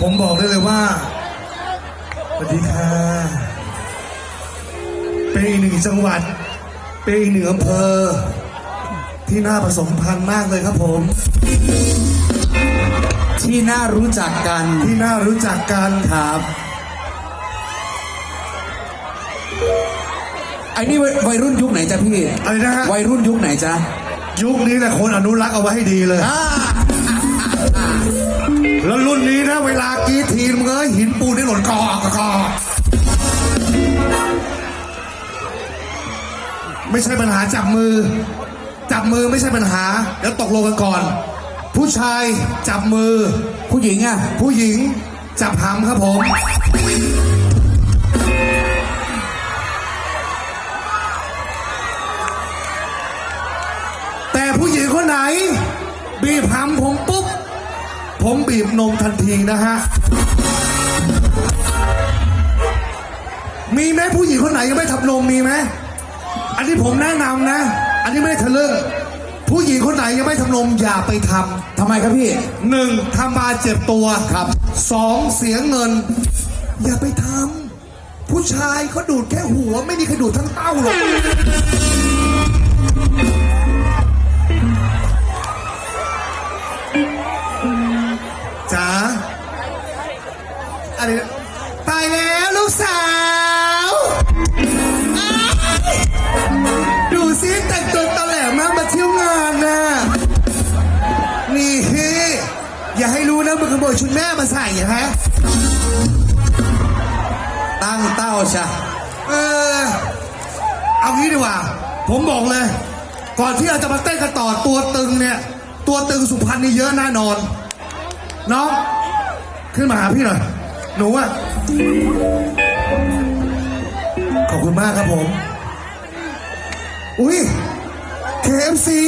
ผมบอกได้เลยว่าสวัสดีค่ะ เป็นอีกหนึ่งจังหวัด เป็นอีกหนึ่งอำเภอ ที่น่าผสมพันธุ์มากเลยครับผม ที่น่ารู้จักกันที่น่ารู้จักกันครับ ไอ้นี่วัยวัยรุ่นยุคไหนจ๊ะพี่ อะไรนะฮะวัยรุ่นยุคไหนจ๊ะยุคนี้แหละคนอนุรักษ์เอาไว้ให้ดีเลย อ่า แล้วรุ่นนี้นะเวลากีทีมึงเอ้ยหินปูนนี่หล่นกอกกอกไม่ใช่ปัญหาจับมือ จับมือไม่ใช่ปัญหา เดี๋ยวตกลงกันก่อน ผู้ชายจับมือ ผู้หญิงอะ ผู้หญิงจับหำครับผม แต่ผู้หญิงคนไหนบีบหำผม ผมบีบนมทันทีนะฮะ มีไหมผู้หญิงคนไหนยังไม่ทำนมมีไหม อันนี้ผมแนะนำนะ อันนี้ไม่ได้ทะลึ่งผู้หญิงคนไหนยังไม่ทำนมอย่าไปทำทำไมครับพี่หนึ่งทำบาเจ็บตัวครับสองเสียเงิน อย่าไปทำผู้ชายเขาดูดแค่หัวไม่มีใครดูดทั้งเต้าหรอก อะไรนะตายแล้วลูกสาวอ้ายดูซิแต่งตัวตะแหลมมากมาเที่ยวงานน่ะนี่อย่าให้รู้นะมึงขโมยชุดแม่มาใส่ฮะตั้งเต้าชะเออ เอางี้ดีกว่า ผมบอกเลย ก่อนที่เราจะมาเต้นกันต่อตัวตึงเนี่ย ตัวตึงสุพรรณนี่เยอะแน่นอน น้อง ขึ้นมาหาพี่หน่อย หนูอะขอบคุณมากครับผม อุ้ย KFC